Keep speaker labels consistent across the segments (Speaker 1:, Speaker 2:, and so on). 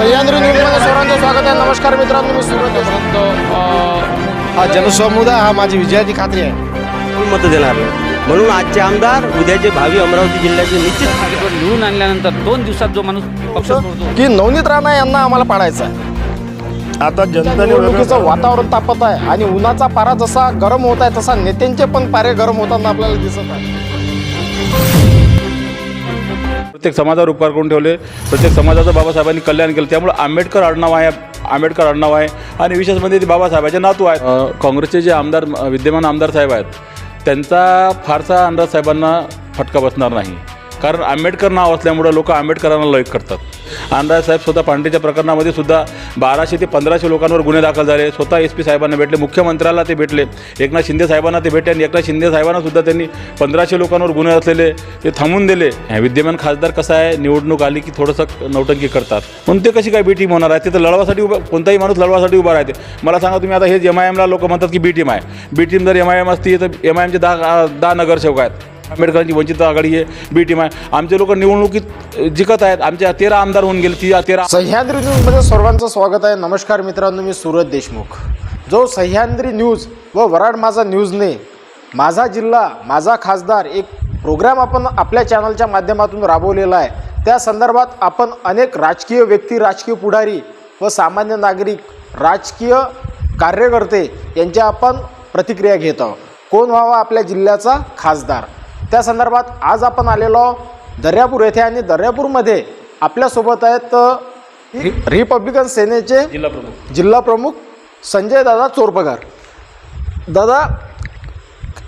Speaker 1: सह्याद्री न्यूजमध्ये सर्वांचं स्वागत आहे. नमस्कार मित्रांनो मी. हा जनसमुदाय हा माझी विजयाची खात्री आहे.
Speaker 2: कोण मतं देणार? नाही म्हणून आजचे आमदार उद्याचे भावी अमरावती जिल्ह्याचे निश्चित
Speaker 3: निवडून आणल्यानंतर दोन दिवसात जो माणूस पक्ष सोडतो.
Speaker 1: की नवनीत राणा यांना आम्हाला पाडायचं आहे.
Speaker 4: आता जनताने
Speaker 1: निवडणुकीचं वातावरण तापत आहे आणि उन्हाचा पारा जसा गरम होत आहे तसा नेत्यांचे पण पारे गरम होताना आपल्याला दिसत आहे.
Speaker 4: प्रत्येक समाजावर उपकार करून ठेवले. प्रत्येक समाजाचं बाबासाहेबांनी कल्याण केलं. त्यामुळे आंबेडकर आडनाव आहे आंबेडकर आडनाव आहे. आणि विशेष म्हणजे ते बाबासाहेबाचे नातू आहेत. काँग्रेसचे जे आमदार विद्यमान आमदार साहेब आहेत त्यांचा फारसा अंदाज साहेबांना फटका बसणार नाही. कारण आंबेडकर नाव असल्यामुळं लोक आंबेडकरांना लॉईक करतात. अंदाज साहेब स्वतः पांडेच्या प्रकरणामध्ये सुद्धा बाराशे ते पंधराशे लोकांवर गुन्हे दाखल झाले. स्वतः एस पी साहेबांना भेटले मुख्यमंत्र्याला ते भेटले एकनाथ शिंदे साहेबांना ते भेटले आणि एकनाथ शिंदे साहेबांना सुद्धा त्यांनी पंधराशे लोकांवर गुन्हे असलेले ते थांबून दिले. विद्यमान खासदार कसं आहे निवडणूक आली की थोडंसं नौटंकी करतात. म्हणून ते कशी काय बी टीम होणार आहे? ते तर लढवासाठी उभं कोणताही माणूस लढवासाठी उभा राहते. मला सांगा तुम्ही आता हे एम आय एमला लोक म्हणतात की बी टीम आहे. बी टीम जर एम आय एम असती तर एम आय एमचे दहा दहा नगरसेवक आहेत. आंबेडकरांची वंचित आघाडी आहे बी टीम आहे. आमचे लोक निवडणुकीत जिंकत आहेत. आमच्या तेरा आमदार होऊन गेले ती तेरा
Speaker 1: सह्याद्री न्यूजमध्ये सर्वांचं स्वागत आहे. नमस्कार मित्रांनो मी सूरज देशमुख. जो सह्याद्री न्यूज व वराड माझा न्यूजने माझा जिल्हा माझा खासदार एक प्रोग्राम आपण आपल्या चॅनलच्या माध्यमातून राबवलेला आहे. त्या संदर्भात आपण अनेक राजकीय व्यक्ती राजकीय पुढारी व सामान्य नागरिक राजकीय कार्यकर्ते यांच्या आपण प्रतिक्रिया घेत आहोत. कोण व्हावा आपल्या जिल्ह्याचा खासदार? त्या संदर्भात आज आपण आलेलो दर्यापूर येथे आणि दर्यापूरमध्ये आपल्यासोबत आहेत रि- रिपब्लिकन सेनेचे
Speaker 4: जिल्हा प्रमुख.
Speaker 1: जिल्हा प्रमुख संजय दादा चोरपगार. दादा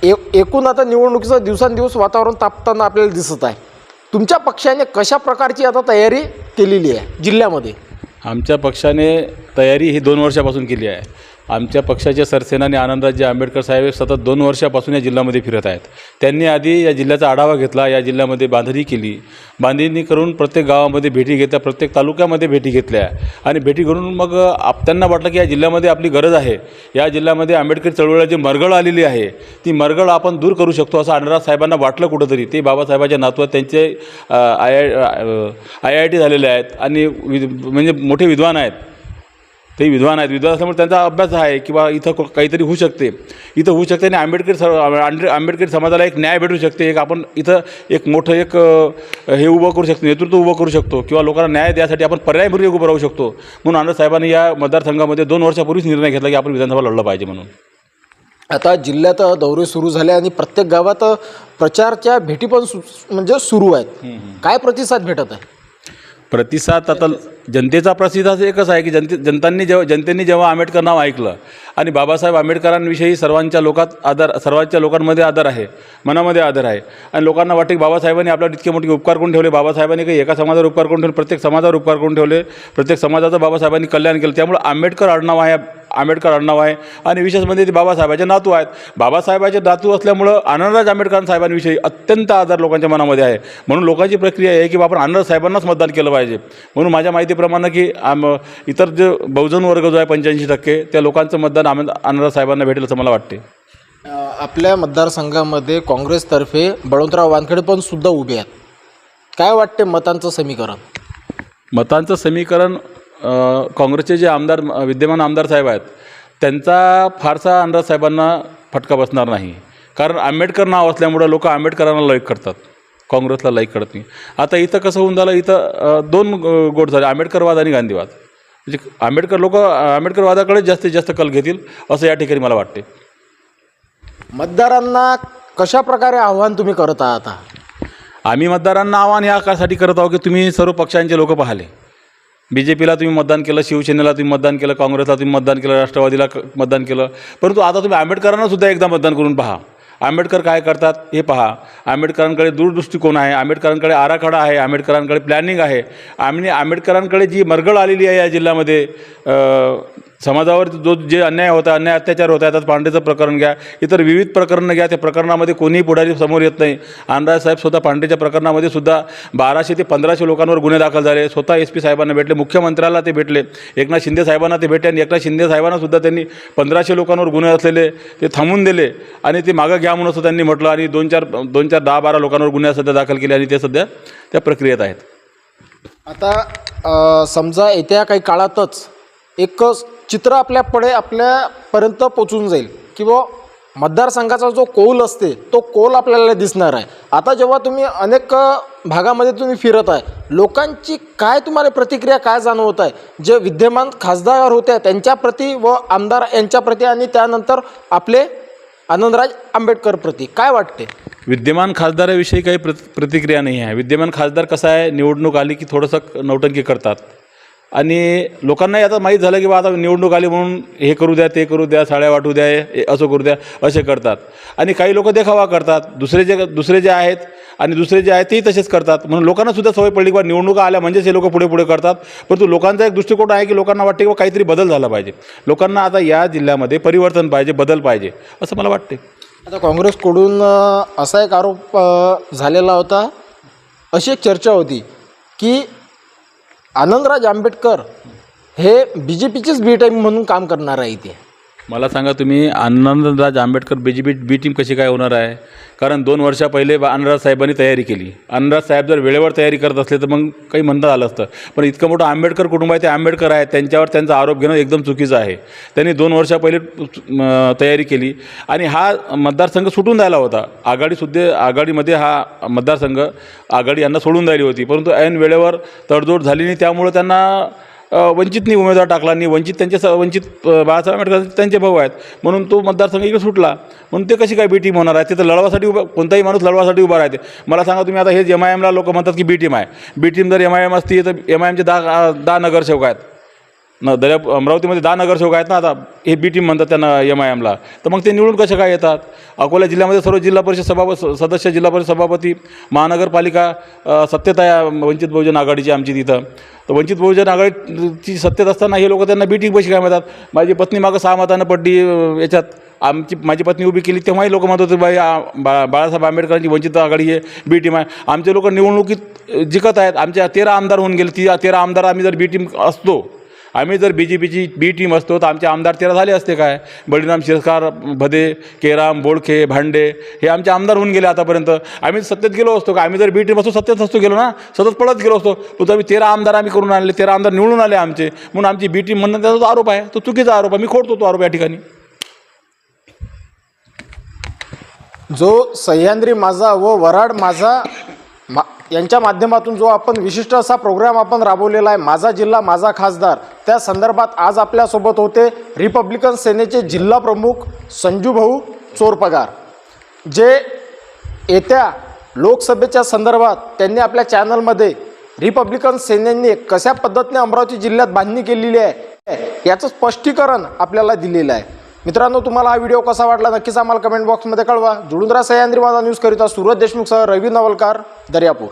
Speaker 1: ए एकूण आता निवडणुकीचं दिवसांदिवस वातावरण तापताना आपल्याला दिसत आहे. तुमच्या पक्षाने कशा प्रकारची आता तयारी केलेली आहे जिल्ह्यामध्ये?
Speaker 4: आमच्या पक्षाने तयारी ही दोन वर्षापासून केली आहे. आमच्या पक्षाचे सरसेनानी आनंदराजे आंबेडकर साहेब सतत दोन वर्षापासून या जिल्ह्यामध्ये फिरत आहेत त्यांनी आधी या जिल्ह्याचा आढावा घेतला या जिल्ह्यामध्ये बांधणी केली बांधणी करून प्रत्येक गावामध्ये भेटी घेतल्या प्रत्येक तालुक्यामध्ये भेटी घेतल्या आणि भेटी करून मग आप त्यांना वाटलं की या जिल्ह्यामध्ये आपली गरज आहे या जिल्ह्यामध्ये आंबेडकर चळवळीला जी मरगळ आलेली आहे ती मरगळ आपण दूर करू शकतो असं आनंदराज साहेबांना वाटलं कुठंतरी ते बाबासाहेबाच्या नातवात त्यांचे आय आय आय टी झालेले आहेत आणि विद म्हणजे मोठे विद्वान आहेत ते विद्वान आहेत. विद्वान असल्यामुळे त्यांचा अभ्यास आहे किंवा इथं को- काहीतरी होऊ शकते. इथं होऊ शकते आणि आंबेडकर स आंबे- आंबेडकर समाजाला एक न्याय भेटू शकते. एक आपण इथं एक मोठं एक हे उभं करू शकतो. नेतृत्व उभं करू शकतो. किंवा लोकांना न्याय द्यासाठी आपण पर्याय म्हणून एक उभं राहू शकतो. म्हणून आनंद साहेबांनी या मतदारसंघामध्ये दोन वर्षापूर्वीच निर्णय घेतला की आपण विधानसभा लढलं पाहिजे म्हणून.
Speaker 1: आता जिल्ह्यात दौरे सुरू झाले आणि प्रत्येक गावात प्रचारच्या भेटी पण म्हणजे सुरू आहेत. काय प्रतिसाद भेटत आहे?
Speaker 4: प्रतिसाद आता जनतेचा प्रसिद्ध एकच आहे की जनते जनतांनी जेव्हा जनतेने जेव्हा आंबेडकर नाव ऐकलं आणि बाबासाहेब आंबेडकरांविषयी सर्वांच्या लोकात आदर सर्वांच्या लोकांमध्ये आदर आहे मनामध्ये आदर आहे आणि लोकांना वाटते की बाबासाहेबांनी आपल्याला इतके मोठे उपकार करून ठेवले बाबासाहेबांनी काही एका समाजावर उपकार करून ठेवले प्रत्येक समाजावर उपकार करून ठेवले प्रत्येक समाजाचं बाबासाहेबांनी कल्याण केलं त्यामुळे आंबेडकर आडनाव आहे आंबेडकर आडनाव आहे. आणि विशेष म्हणजे ते बाबासाहेबाचे नातू आहेत. बाबासाहेबाचे नातू असल्यामुळं आनंदराज आंबेडकर साहेबांविषयी अत्यंत आदर लोकांच्या मनामध्ये आहे. म्हणून लोकांची प्रक्रिया आहे की आपण आनंद साहेबांनाच मतदान केलं पाहिजे. म्हणून माझ्या माहितीप्रमाणे की आम इतर जे बहुजन वर्ग जो आहे पंच्याऐंशी टक्के त्या लोकांचं मतदान आनंद आनंदराज साहेबांना भेटेल असं मला वाटते.
Speaker 1: आपल्या मतदारसंघामध्ये काँग्रेसतर्फे बळवंतराव वानखेडे पण सुद्धा उभे आहेत. काय वाटते मतांचं समीकरण?
Speaker 4: मतांचं समीकरण काँग्रेसचे जे आमदार विद्यमान आमदार साहेब आहेत त्यांचा फारसा अंदाज साहेबांना फटका बसणार नाही. कारण आंबेडकर नाव असल्यामुळं लोक आंबेडकरांना लाईक करतात. काँग्रेसला लाईक करत नाही. आता इथं कसं होऊन झालं इथं दोन गोट झाले आंबेडकरवाद आणि गांधीवाद. म्हणजे आंबेडकर लोक आंबेडकरवादाकडेच जास्तीत जास्त कल घेतील असं या ठिकाणी मला वाटते
Speaker 1: मतदारांना कशा प्रकारे आव्हान तुम्ही करत आहात आता?
Speaker 4: आम्ही मतदारांना आव्हान यासाठी करत आहोत की तुम्ही सर्व पक्षांचे लोक पाहिले. बी जे पीला तुम्ही मतदान केलं शिवसेनेला तुम्ही मतदान केलं काँग्रेसला तुम्ही मतदान केलं राष्ट्रवादीला मतदान केलं. परंतु आता तुम्ही आंबेडकरांना सुद्धा एकदा मतदान करून पहा. आंबेडकर काय करतात हे पहा. आंबेडकरांकडे दूरदृष्टिकोन आहे आंबेडकरांकडे आराखडा आहे आंबेडकरांकडे प्लॅनिंग आहे. आणि आंबेडकरांकडे जी मरगळ आलेली आहे या जिल्ह्यामध्ये समाजावर जो जे अन्याय होता अन्याय अत्याचार होता आता पांडेचं प्रकरण घ्या. इतर विविध प्रकरणं घ्या त्या प्रकरणामध्ये कोणीही पुढारी समोर येत नाही. आनंदराज साहेब स्वतः पांडेच्या प्रकरणामध्ये सुद्धा बाराशे ते पंधराशे लोकांवर गुन्हे दाखल झाले. स्वतः एस पी साहेबांना भेटले मुख्यमंत्र्याला ते भेटले. एकनाथ शिंदे साहेबांना ते भेटले आणि एकनाथ शिंदे साहेबांना सुद्धा त्यांनी पंधराशे लोकांवर गुन्हे असलेले ते थांबून दिले आणि ते मागं घ्या म्हणून असं त्यांनी म्हटलं आणि दोन चार दोन चार दहा बारा लोकांवर गुन्हे सध्या दाखल केले आणि ते सध्या त्या प्रक्रियेत आहेत.
Speaker 1: आता समजा येत्या काही काळातच एकच चित्र आपल्या पुढे आपल्यापर्यंत पोचून जाईल. किंवा मतदारसंघाचा जो कौल असते तो कौल आपल्याला दिसणार आहे. आता जेव्हा तुम्ही अनेक भागामध्ये तुम्ही फिरत आहे लोकांची काय तुम्हाला प्रतिक्रिया काय जाणवत आहे? जे विद्यमान खासदार होते त्यांच्याप्रती व आमदार यांच्याप्रती आणि त्यानंतर आपले आनंदराज आंबेडकर प्रती काय वाटते?
Speaker 4: विद्यमान खासदाराविषयी काही प्र प्रतिक्रिया नाही आहे. विद्यमान खासदार कसा आहे निवडणूक आली की थोडंसं नौटंकी करतात. आणि लोकांनाही आता माहीत झालं की बा आता निवडणूक आली म्हणून हे करू द्या ते करू द्या साड्या वाटू द्या हे असं करू द्या असे करतात. आणि काही लोक देखावा करतात. दुसरे जे दुसरे जे आहेत आणि दुसरे जे आहेत तेही तसेच करतात. म्हणून लोकांनासुद्धा सवय पडली किंवा बा निवडणुका आल्या म्हणजेच हे लोक पुढे पुढे करतात. परंतु लोकांचा एक दृष्टिकोन आहे की लोकांना वाटते किंवा बा काहीतरी बदल झाला पाहिजे. लोकांना आता या जिल्ह्यामध्ये परिवर्तन पाहिजे बदल पाहिजे असं मला वाटते.
Speaker 1: आता काँग्रेसकडून असा एक आरोप झालेला होता. अशी एक चर्चा होती की आनंदराज आंबेडकर हे बी जे पीचेच बी टाईम म्हणून काम करणार आहे इथे.
Speaker 4: मला सांगा तुम्ही Anandraj Ambedkar B J B B team कशी काय होणार आहे? कारण दोन वर्षा पहिले बा- आनंदराज साहेबांनी तयारी केली. आनंदराज साहेब जर वेळेवर तयारी करत असले तर मग काही म्हणता आलं असतं. पण इतकं मोठं आंबेडकर कुटुंब आहे ते आंबेडकर आहेत. त्यांच्यावर त्यांचा आरोप घेणं एकदम चुकीचं आहे. त्यांनी दोन वर्षा पहिले तयारी केली. आणि हा मतदारसंघ सुटून राहिला होता. आघाडीसुद्धा आघाडीमध्ये हा मतदारसंघ आघाडी यांना सोडून राहिली होती. परंतु ऐन वेळेवर तडजोड झाली नाही. त्यामुळं त्यांना वंचितनी उमेदवार टाकला आणि वंचित त्यांचे स वंचित बाळासाहेब आंबेडकर त्यांचे भाऊ आहेत. म्हणून तो मतदारसंघ इकडे सुटला. म्हणून ते कशी काय बी टीम होणार आहे तिथं लढवासाठी उभा कोणताही माणूस लढवासाठी उभा राहते. मला सांगा तुम्ही आता हे एम आय एमला लोक म्हणतात की बी टीम आहे. बी टीम जर एम आय एम असती तर एम आय एमचे दहा दहा नगरसेवक आहेत. न दर्या अमरावतीमध्ये दहा नगरसेवक आहेत ना आता हे बी टीम म्हणतात त्यांना एम आय एमला तर मग ते निवडून कसे काय येतात? अकोला जिल्ह्यामध्ये सर्व जिल्हा परिषद सभा सदस्य जिल्हा परिषद सभापती महानगरपालिका सत्तेत आहे वंचित बहुजन आघाडीची आमची तिथं. तर वंचित बहुजन आघाडीची सत्तेत असताना हे लोक त्यांना बी टीम कशी काय म्हणतात? माझी पत्नी मागं सहा मतानं पडली याच्यात आमची माझी पत्नी उभी केली तेव्हाही लोक म्हणत होते बाई बा बाळासाहेब आंबेडकरांची वंचित आघाडी आहे बी टीम आहे. आमचे लोक निवडणुकीत जिकत आहेत. आमच्या तेरा आमदार होऊन गेले. ती तेरा आमदार आम्ही जर बी टीम असतो आम्ही जर बी जे पीची बी टीम असतो तर आमचे आमदार तेरा झाले असते काय? बळीराम शिरस्कार भदे केराम बोडखे भांडे हे आमचे आमदार होऊन गेले आतापर्यंत. आम्ही सत्तेत गेलो असतो का? आम्ही जर बी टीम असतो सत्तेत असतो गेलो ना? सतत पळत गेलो असतो. तो आम्ही तेरा आमदार आम्ही करून आणले तेरा आमदार निवडून आले आमचे. म्हणून आमची बी टीम म्हणणं त्याचा जो आरोप आहे. तो चुकीचा आरोप आहे. मी खोडतो तो आरोप या ठिकाणी.
Speaker 1: जो सह्याद्री माझा व वराड माझा मा यांच्या माध्यमातून जो आपण विशिष्ट असा प्रोग्राम आपण राबवलेला आहे माझा जिल्हा माझा खासदार त्या संदर्भात आज आपल्यासोबत होते रिपब्लिकन सेनेचे जिल्हा प्रमुख संजूभाऊ चोरपगार जे येत्या लोकसभेच्या संदर्भात त्यांनी आपल्या चॅनलमध्ये रिपब्लिकन सेनेने कशा पद्धतीने अमरावती जिल्ह्यात बांधणी केलेली आहे याचं स्पष्टीकरण आपल्याला दिलेलं आहे. मित्रांनो तुम्हाला हा व्हिडिओ कसा वाटला नक्कीच आम्हाला कमेंट बॉक्समध्ये कळवा. जुळून राहा सह्याद्री माझा न्यूज करिता. सुरत देशमुखसह रवी नवलकार दर्यापूर.